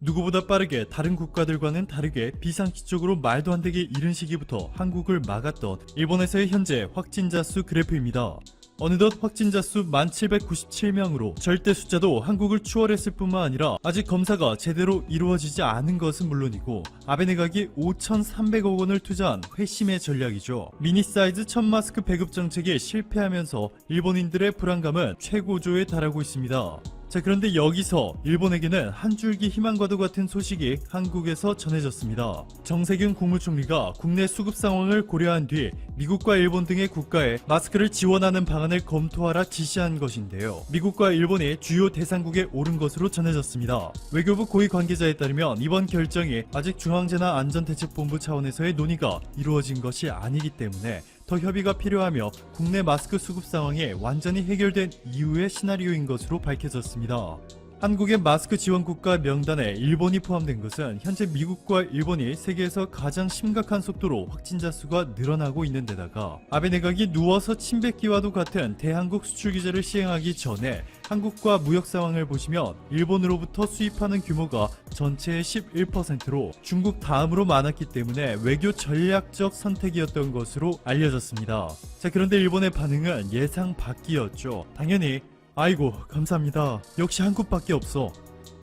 누구보다 빠르게 다른 국가들과는 다르게 비상식적으로 말도 안 되게 이른 시기부터 한국을 막았던 일본에서의 현재 확진자 수 그래프입니다. 어느덧 확진자 수 1797명으로 절대 숫자도 한국을 추월했을 뿐만 아니라 아직 검사가 제대로 이루어지지 않은 것은 물론이고 아베 내각이 5,300억 원을 투자한 회심의 전략이죠. 미니 사이즈 천 마스크 배급 정책이 실패하면서 일본인들의 불안감은 최고조에 달하고 있습니다. 자 그런데 여기서 일본에게는 한 줄기 희망과도 같은 소식이 한국에서 전해졌습니다. 정세균 국무총리가 국내 수급 상황을 고려한 뒤 미국과 일본 등의 국가에 마스크를 지원하는 방안을 검토하라 지시한 것인데요. 미국과 일본이 주요 대상국에 오른 것으로 전해졌습니다. 외교부 고위 관계자에 따르면 이번 결정이 아직 중앙재난안전대책본부 차원에서의 논의가 이루어진 것이 아니기 때문에 더 협의가 필요하며 국내 마스크 수급 상황이 완전히 해결된 이후의 시나리오인 것으로 밝혀졌습니다. 한국의 마스크 지원 국가 명단에 일본이 포함된 것은 현재 미국과 일본이 세계에서 가장 심각한 속도로 확진자 수가 늘어나고 있는 데다가 아베 내각이 누워서 침 뱉기와도 같은 대한국 수출 규제를 시행하기 전에 한국과 무역 상황을 보시면 일본으로부터 수입하는 규모가 전체의 11%로 중국 다음으로 많았기 때문에 외교 전략적 선택이었던 것으로 알려졌습니다. 자 그런데 일본의 반응은 예상 밖이었죠. 당연히 아이고 감사합니다. 역시 한국밖에 없어.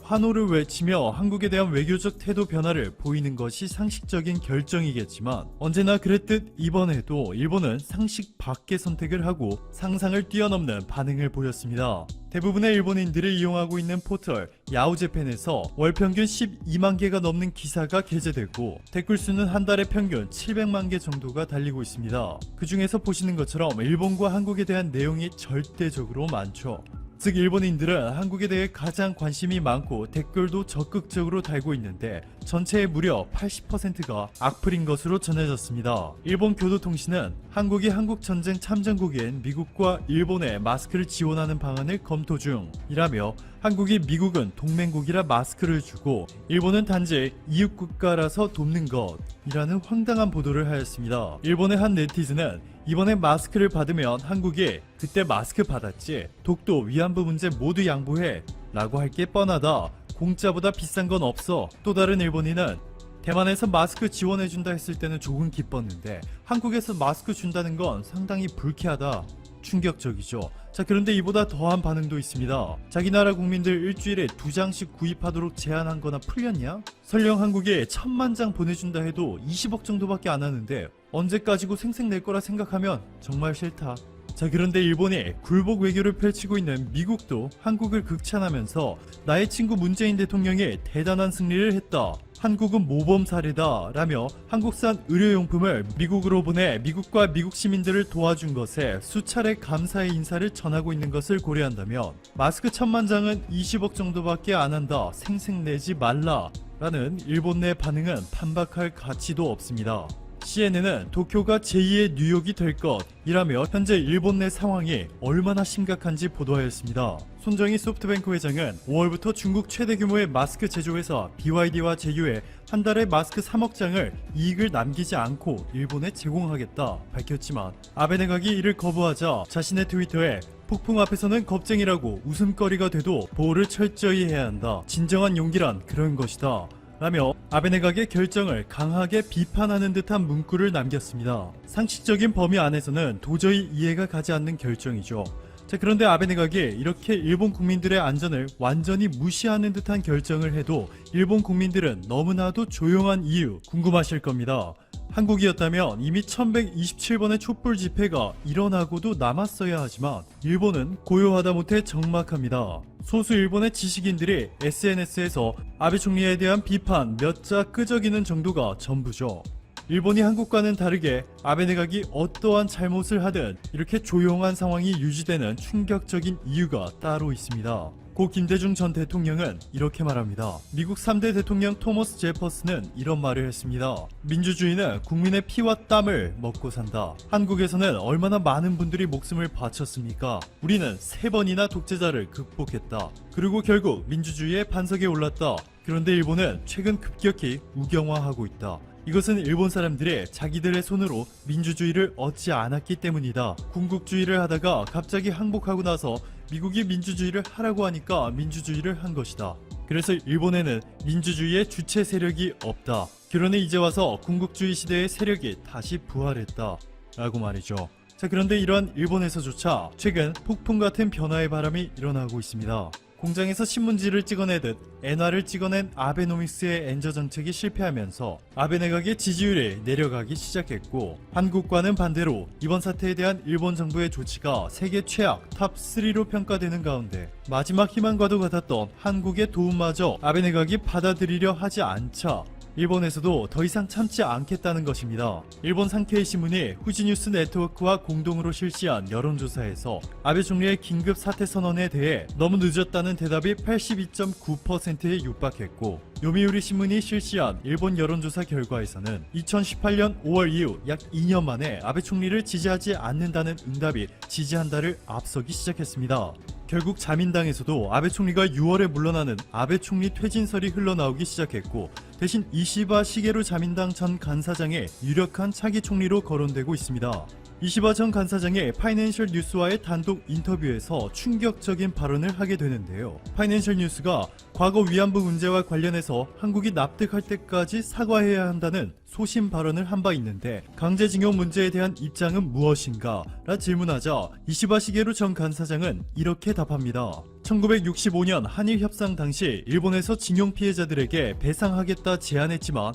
환호를 외치며 한국에 대한 외교적 태도 변화를 보이는 것이 상식적인 결정이겠지만 언제나 그랬듯 이번에도 일본은 상식 밖의 선택을 하고 상상을 뛰어넘는 반응을 보였습니다. 대부분의 일본인들이 이용하고 있는 포털 야후제팬에서 월 평균 12만 개가 넘는 기사가 게재되고 댓글 수는 한 달에 평균 700만 개 정도가 달리고 있습니다. 그 중에서 보시는 것처럼 일본과 한국에 대한 내용이 절대적으로 많죠. 즉 일본인들은 한국에 대해 가장 관심이 많고 댓글도 적극적으로 달고 있는데 전체의 무려 80%가 악플인 것으로 전해졌습니다. 일본 교도통신은 한국이 한국전쟁 참전국인 미국과 일본에 마스크를 지원하는 방안을 검토 중이라며 한국이 미국은 동맹국이라 마스크를 주고 일본은 단지 이웃 국가라서 돕는 것이라는 황당한 보도를 하였습니다. 일본의 한 네티즌은 이번에 마스크를 받으면 한국이 그때 마스크 받았지 독도 위안부 문제 모두 양보해 라고 할 게 뻔하다 공짜보다 비싼 건 없어 또 다른 일본인은 대만에서 마스크 지원해준다 했을 때는 조금 기뻤는데 한국에서 마스크 준다는 건 상당히 불쾌하다 충격적이죠 자 그런데 이보다 더한 반응도 있습니다 자기 나라 국민들 일주일에 두 장씩 구입하도록 제한한 거나 풀렸냐? 설령 한국에 천만 장 보내준다 해도 20억 정도밖에 안 하는데 언제까지고 생색 낼 거라 생각하면 정말 싫다. 자 그런데 일본이 굴복 외교를 펼치고 있는 미국도 한국을 극찬하면서 나의 친구 문재인 대통령이 대단한 승리를 했다. 한국은 모범 사례다 라며 한국산 의료용품을 미국으로 보내 미국과 미국 시민들을 도와준 것에 수차례 감사의 인사를 전하고 있는 것을 고려한다면 마스크 천만 장은 20억 정도밖에 안 한다 생색 내지 말라 라는 일본 내 반응은 반박할 가치도 없습니다. CNN은 도쿄가 제2의 뉴욕이 될 것이라며 현재 일본 내 상황이 얼마나 심각한지 보도하였습니다. 손정희 소프트뱅크 회장은 5월부터 중국 최대 규모의 마스크 제조 회사 BYD와 제휴해 한 달에 마스크 3억 장을 이익을 남기지 않고 일본에 제공하겠다 밝혔지만 아베 내각이 이를 거부하자 자신의 트위터에 폭풍 앞에서는 겁쟁이라고 웃음거리가 돼도 보호를 철저히 해야 한다. 진정한 용기란 그런 것이다. 라며 아베 내각의 결정을 강하게 비판하는 듯한 문구를 남겼습니다. 상식적인 범위 안에서는 도저히 이해가 가지 않는 결정이죠. 자, 그런데 아베 내각이 이렇게 일본 국민들의 안전을 완전히 무시하는 듯한 결정을 해도 일본 국민들은 너무나도 조용한 이유 궁금하실 겁니다. 한국이었다면 이미 1127번의 촛불 집회가 일어나고도 남았어야 하지만 일본은 고요하다 못해 적막합니다. 소수 일본의 지식인들이 SNS에서 아베 총리에 대한 비판 몇 자 끄적이는 정도가 전부죠. 일본이 한국과는 다르게 아베 내각이 어떠한 잘못을 하든 이렇게 조용한 상황이 유지되는 충격적인 이유가 따로 있습니다. 고 김대중 전 대통령은 이렇게 말합니다. 미국 3대 대통령 토머스 제퍼슨은 이런 말을 했습니다. 민주주의는 국민의 피와 땀을 먹고 산다. 한국에서는 얼마나 많은 분들이 목숨을 바쳤습니까? 우리는 세 번이나 독재자를 극복했다. 그리고 결국 민주주의의 반석에 올랐다. 그런데 일본은 최근 급격히 우경화하고 있다. 이것은 일본 사람들이 자기들의 손으로 민주주의를 얻지 않았기 때문이다. 군국주의를 하다가 갑자기 항복하고 나서 미국이 민주주의를 하라고 하니까 민주주의를 한 것이다. 그래서 일본에는 민주주의의 주체 세력이 없다. 결론에 이제 와서 군국주의 시대의 세력이 다시 부활했다. 라고 말이죠. 자, 그런데 이러한 일본에서조차 최근 폭풍 같은 변화의 바람이 일어나고 있습니다. 공장에서 신문지를 찍어내듯 엔화를 찍어낸 아베노믹스의 엔저 정책이 실패하면서 아베 내각의 지지율이 내려가기 시작했고 한국과는 반대로 이번 사태에 대한 일본 정부의 조치가 세계 최악 탑3로 평가되는 가운데 마지막 희망과도 같았던 한국의 도움마저 아베 내각이 받아들이려 하지 않자 일본에서도 더 이상 참지 않겠다는 것입니다. 일본 산케이 신문이 후지뉴스 네트워크와 공동으로 실시한 여론조사에서 아베 총리의 긴급 사퇴 선언에 대해 너무 늦었다는 대답이 82.9%에 육박했고 요미우리 신문이 실시한 일본 여론조사 결과에서는 2018년 5월 이후 약 2년 만에 아베 총리를 지지하지 않는다는 응답이 지지한다를 앞서기 시작했습니다. 결국 자민당에서도 아베 총리가 6월에 물러나는 아베 총리 퇴진설이 흘러나오기 시작했고 대신 이시바 시게루 자민당 전 간사장의 유력한 차기 총리로 거론되고 있습니다. 이시바 전 간사장의 파이낸셜 뉴스와의 단독 인터뷰에서 충격적인 발언을 하게 되는데요. 파이낸셜 뉴스가 과거 위안부 문제와 관련해서 한국이 납득할 때까지 사과해야 한다는 소신 발언을 한 바 있는데 강제징용 문제에 대한 입장은 무엇인가? 라 질문하자 이시바 시게루 전 간사장은 이렇게 답합니다. 1965년 한일 협상 당시 일본에서 징용 피해자들에게 배상하겠다 제안했지만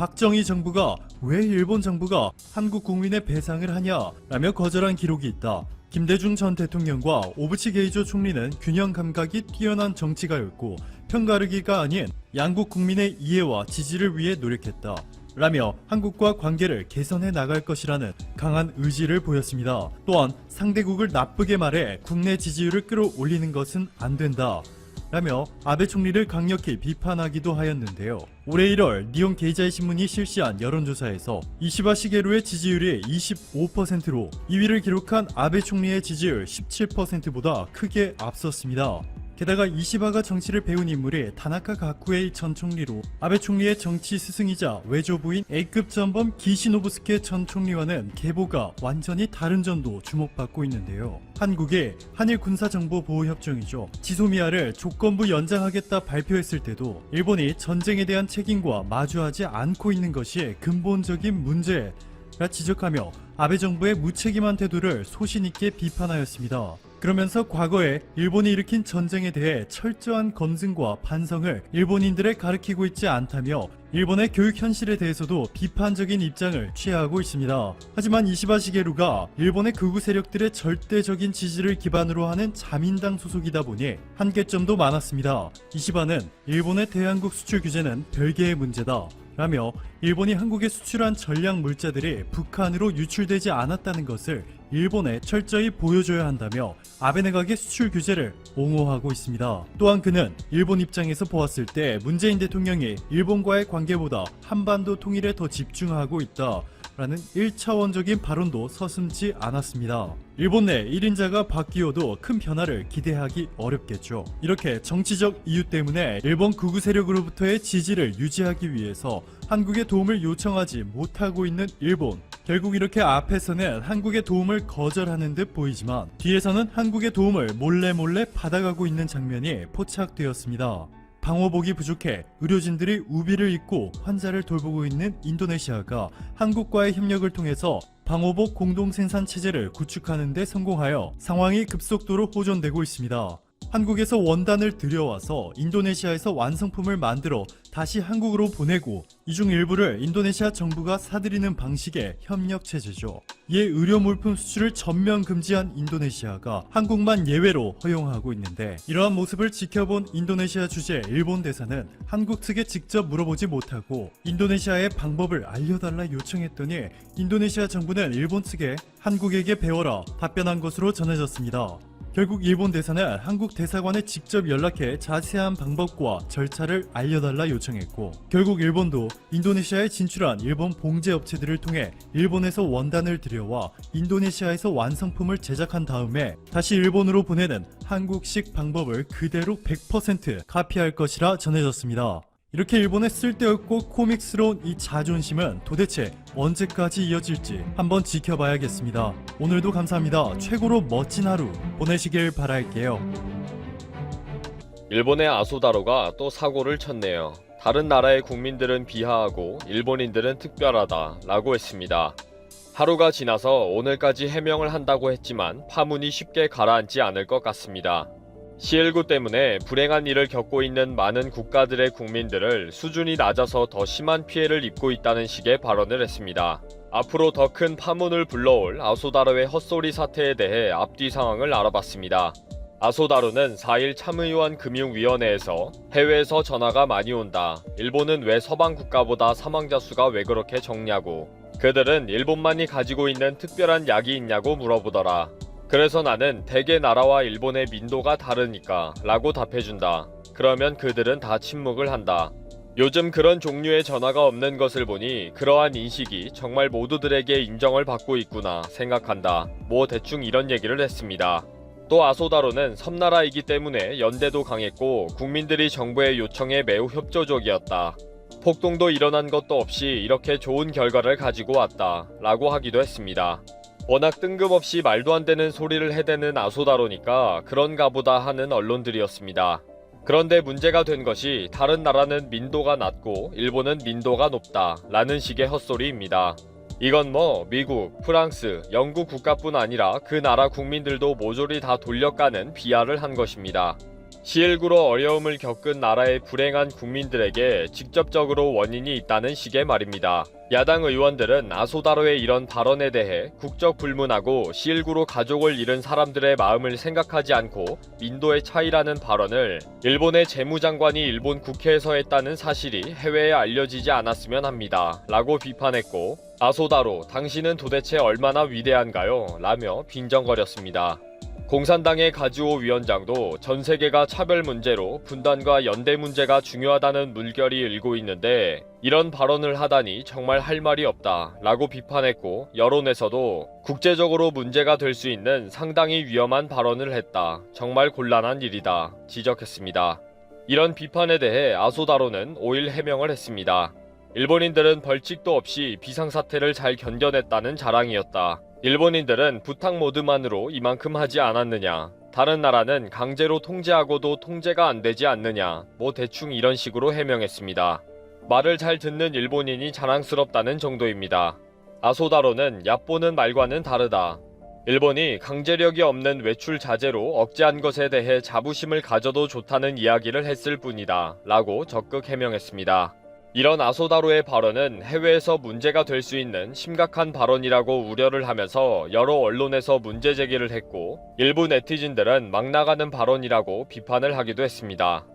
박정희 정부가 왜 일본 정부가 한국 국민의 배상을 하냐 라며 거절한 기록이 있다. 김대중 전 대통령과 오부치 게이조 총리는 균형 감각이 뛰어난 정치가였고 편가르기가 아닌 양국 국민의 이해와 지지를 위해 노력했다. 라며 한국과 관계를 개선해 나갈 것이라는 강한 의지를 보였습니다. 또한 상대국을 나쁘게 말해 국내 지지율을 끌어올리는 것은 안 된다. 라며 아베 총리를 강력히 비판하기도 하였는데요. 올해 1월 니온 게이자이 신문이 실시한 여론조사에서 이시바 시게루의 지지율이 25%로 2위를 기록한 아베 총리의 지지율 17%보다 크게 앞섰습니다. 게다가 이시바가 정치를 배운 인물이 다나카 가쿠에이 전 총리로 아베 총리의 정치 스승이자 외조부인 A급 전범 기시노부스케 전 총리와는 계보가 완전히 다른 점도 주목받고 있는데요. 한국의 한일 군사정보보호협정이죠. 지소미아를 조건부 연장하겠다 발표했을 때도 일본이 전쟁에 대한 책임과 마주하지 않고 있는 것이 근본적인 문제 라 지적하며 아베 정부의 무책임한 태도를 소신있게 비판하였습니다. 그러면서 과거에 일본이 일으킨 전쟁에 대해 철저한 검증과 반성을 일본인들에 가르치고 있지 않다며 일본의 교육 현실에 대해서도 비판적인 입장을 취하고 있습니다. 하지만 이시바 시게루가 일본의 극우 세력들의 절대적인 지지를 기반으로 하는 자민당 소속이다 보니 한계점도 많았습니다. 이시바는 일본의 대한국 수출 규제는 별개의 문제다. 라며 일본이 한국에 수출한 전략 물자들이 북한으로 유출되지 않았다는 것을 일본에 철저히 보여줘야 한다며 아베 내각의 수출 규제를 옹호하고 있습니다. 또한 그는 일본 입장에서 보았을 때 문재인 대통령이 일본과의 관계보다 한반도 통일에 더 집중하고 있다. 라는 1차원적인 발언도 서슴지 않았습니다. 일본 내 1인자가 바뀌어도 큰 변화를 기대하기 어렵겠죠. 이렇게 정치적 이유 때문에 일본 극우 세력으로부터의 지지를 유지하기 위해서 한국의 도움을 요청하지 못하고 있는 일본. 결국 이렇게 앞에서는 한국의 도움을 거절하는 듯 보이지만 뒤에서는 한국의 도움을 몰래 몰래 받아가고 있는 장면이 포착되었습니다. 방호복이 부족해 의료진들이 우비를 입고 환자를 돌보고 있는 인도네시아가 한국과의 협력을 통해서 방호복 공동 생산 체제를 구축하는 데 성공하여 상황이 급속도로 호전되고 있습니다. 한국에서 원단을 들여와서 인도네시아에서 완성품을 만들어 다시 한국으로 보내고 이 중 일부를 인도네시아 정부가 사들이는 방식의 협력 체제죠. 이에 의료 물품 수출을 전면 금지한 인도네시아가 한국만 예외로 허용하고 있는데 이러한 모습을 지켜본 인도네시아 주재 일본 대사는 한국 측에 직접 물어보지 못하고 인도네시아의 방법을 알려달라 요청했더니 인도네시아 정부는 일본 측에 한국에게 배워라 답변한 것으로 전해졌습니다. 결국 일본 대사는 한국 대사관에 직접 연락해 자세한 방법과 절차를 알려달라 요청했고 결국 일본도 인도네시아에 진출한 일본 봉제 업체들을 통해 일본에서 원단을 들여와 인도네시아에서 완성품을 제작한 다음에 다시 일본으로 보내는 한국식 방법을 그대로 100% 카피할 것이라 전해졌습니다. 이렇게 일본의 쓸데없고 코믹스러운 이 자존심은 도대체 언제까지 이어질지 한번 지켜봐야겠습니다. 오늘도 감사합니다. 최고로 멋진 하루 보내시길 바랄게요. 일본의 아소다로가 또 사고를 쳤네요. 다른 나라의 국민들은 비하하고 일본인들은 특별하다 라고 했습니다. 하루가 지나서 오늘까지 해명을 한다고 했지만 파문이 쉽게 가라앉지 않을 것 같습니다. C19 때문에 불행한 일을 겪고 있는 많은 국가들의 국민들을 수준이 낮아서 더 심한 피해를 입고 있다는 식의 발언을 했습니다. 앞으로 더 큰 파문을 불러올 아소다로의 헛소리 사태에 대해 앞뒤 상황을 알아봤습니다. 아소다로는 4일 참의원 금융위원회에서 해외에서 전화가 많이 온다. 일본은 왜 서방 국가보다 사망자 수가 왜 그렇게 적냐고. 그들은 일본만이 가지고 있는 특별한 약이 있냐고 물어보더라. 그래서 나는 대개 나라와 일본의 민도가 다르니까 라고 답해준다. 그러면 그들은 다 침묵을 한다. 요즘 그런 종류의 전화가 없는 것을 보니 그러한 인식이 정말 모두들에게 인정을 받고 있구나 생각한다. 뭐 대충 이런 얘기를 했습니다. 또 아소다로는 섬나라이기 때문에 연대도 강했고 국민들이 정부의 요청에 매우 협조적이었다. 폭동도 일어난 것도 없이 이렇게 좋은 결과를 가지고 왔다. 라고 하기도 했습니다. 워낙 뜬금없이 말도 안 되는 소리를 해대는 아소다로니까 그런가 보다 하는 언론들이었습니다. 그런데 문제가 된 것이 다른 나라는 민도가 낮고 일본은 민도가 높다 라는 식의 헛소리입니다. 이건 뭐 미국, 프랑스, 영국 국가뿐 아니라 그 나라 국민들도 모조리 다 돌려까는 비하를 한 것입니다. C19로 어려움을 겪은 나라의 불행한 국민들에게 직접적으로 원인이 있다는 식의 말입니다. 야당 의원들은 아소다로의 이런 발언에 대해 국적 불문하고 C19로 가족을 잃은 사람들의 마음을 생각하지 않고 민도의 차이라는 발언을 일본의 재무장관이 일본 국회에서 했다는 사실이 해외에 알려지지 않았으면 합니다. 라고 비판했고 아소다로 당신은 도대체 얼마나 위대한가요? 라며 빈정거렸습니다. 공산당의 가즈오 위원장도 전 세계가 차별 문제로 분단과 연대 문제가 중요하다는 물결이 일고 있는데 이런 발언을 하다니 정말 할 말이 없다 라고 비판했고 여론에서도 국제적으로 문제가 될 수 있는 상당히 위험한 발언을 했다. 정말 곤란한 일이다. 지적했습니다. 이런 비판에 대해 아소다로는 5일 해명을 했습니다. 일본인들은 벌칙도 없이 비상사태를 잘 견뎌냈다는 자랑이었다. 일본인들은 부탁 모드만으로 이만큼 하지 않았느냐. 다른 나라는 강제로 통제하고도 통제가 안 되지 않느냐. 뭐 대충 이런 식으로 해명했습니다. 말을 잘 듣는 일본인이 자랑스럽다는 정도입니다. 아소다로는 얕보는 말과는 다르다. 일본이 강제력이 없는 외출 자제로 억제한 것에 대해 자부심을 가져도 좋다는 이야기를 했을 뿐이다. 라고 적극 해명했습니다. 이런 아소다로의 발언은 해외에서 문제가 될 수 있는 심각한 발언이라고 우려를 하면서 여러 언론에서 문제 제기를 했고 일부 네티즌들은 막 나가는 발언이라고 비판을 하기도 했습니다.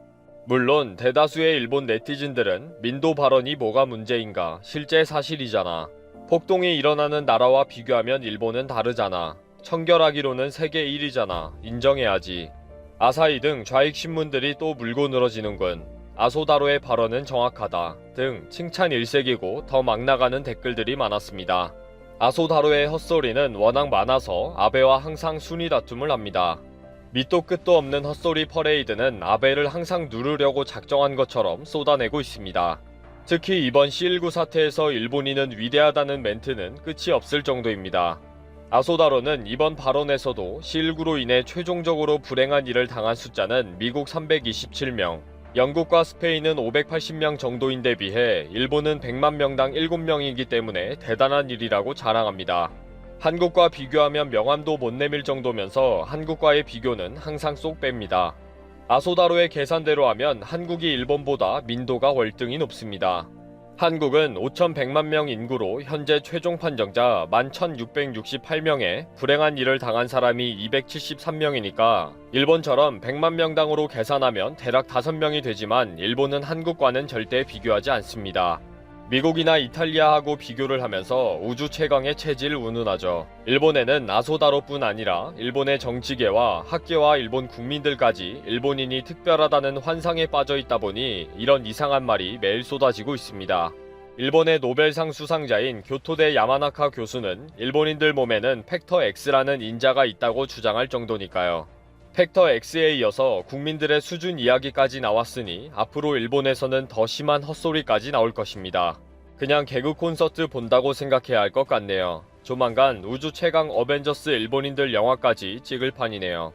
물론 대다수의 일본 네티즌들은 민도 발언이 뭐가 문제인가 실제 사실이잖아. 폭동이 일어나는 나라와 비교하면 일본은 다르잖아. 청결하기로는 세계 1위잖아. 인정해야지. 아사히 등 좌익 신문들이 또 물고 늘어지는군. 아소다로의 발언은 정확하다 등 칭찬 일색이고 더 막 나가는 댓글들이 많았습니다. 아소다로의 헛소리는 워낙 많아서 아베와 항상 순위 다툼을 합니다. 밑도 끝도 없는 헛소리 퍼레이드는 아베를 항상 누르려고 작정한 것처럼 쏟아내고 있습니다. 특히 이번 C19 사태에서 일본인은 위대하다는 멘트는 끝이 없을 정도입니다. 아소다로는 이번 발언에서도 C19로 인해 최종적으로 불행한 일을 당한 숫자는 미국 327명, 영국과 스페인은 580명 정도인데 비해 일본은 100만 명당 7명이기 때문에 대단한 일이라고 자랑합니다. 한국과 비교하면 명함도 못 내밀 정도면서 한국과의 비교는 항상 쏙 뺍니다. 아소다로의 계산대로 하면 한국이 일본보다 민도가 월등히 높습니다. 한국은 5,100만 명 인구로 현재 최종 판정자 11,668명에 불행한 일을 당한 사람이 273명이니까 일본처럼 100만 명당으로 계산하면 대략 5명이 되지만 일본은 한국과는 절대 비교하지 않습니다. 미국이나 이탈리아하고 비교를 하면서 우주 최강의 체질 운운하죠. 일본에는 아소다로뿐 아니라 일본의 정치계와 학계와 일본 국민들까지 일본인이 특별하다는 환상에 빠져 있다 보니 이런 이상한 말이 매일 쏟아지고 있습니다. 일본의 노벨상 수상자인 교토대 야마나카 교수는 일본인들 몸에는 팩터 X라는 인자가 있다고 주장할 정도니까요. 팩터 X에 이어서 국민들의 수준 이야기까지 나왔으니 앞으로 일본에서는 더 심한 헛소리까지 나올 것입니다. 그냥 개그 콘서트 본다고 생각해야 할 것 같네요. 조만간 우주 최강 어벤져스 일본인들 영화까지 찍을 판이네요.